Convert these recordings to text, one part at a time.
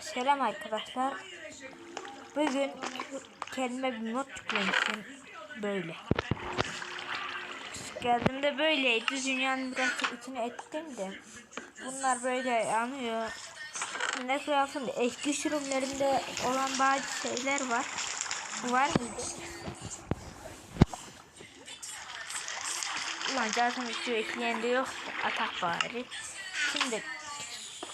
Selam arkadaşlar. Bugün kendime bir not yüklemiştim. Böyle. Geldiğimde böyleydi. Dünyanın biraz içine ettim de. Bunlar böyle yanıyor. Ne yapayım? Eski sürümlerimde olan bazı şeyler var. Var mıydı? Ulan zaten şu ekleyen de yok. Atak bari. Şimdi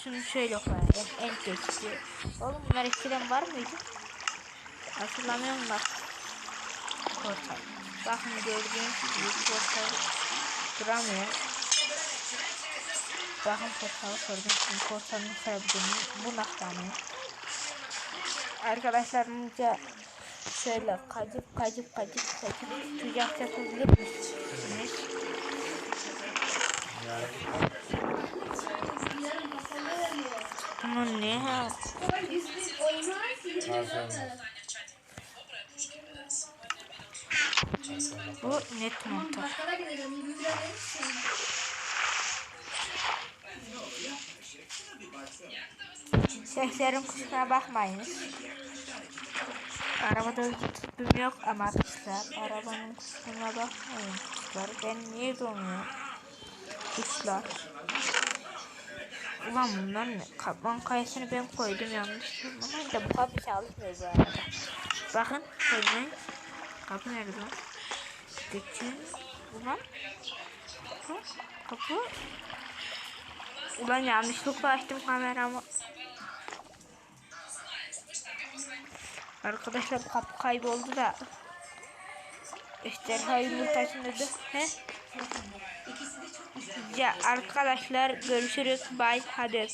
şunu şöyle koyalım. En geçti. Oğlum bunlar eskiden var mıydı? Hatırlamıyorum bak. Portal. Bakın gördüğünüz gibi portal duramıyor. Bakın portalı sordum. Şimdi portalın sebebini bu naklanıyor. Arkadaşlarımca şöyle kacıp kacıp kacıp kacıp sıcak yapabilir misiniz? Aman ne Bu net montaj. Seslerim kusura bakmayınız. Arabada tüpüm yok ama arkadaşlar arabanın kusuruna bakmayın kuşlar. Ben niye donuyor? Kuşlar. Ulan bunlar ne? Kaplan kayasını ben koydum yanlış ama da bu kapı çalışmıyor bu arada. Bakın koymayın. Kapı nerede lan? Geçin. Ulan. Kapı. Kapı. Ulan yanlışlıkla açtım kameramı. Arkadaşlar kapı kayboldu da. Ejderha yumurtasını da. He? Ya arkadaşlar görüşürüz. Bye. Hadi.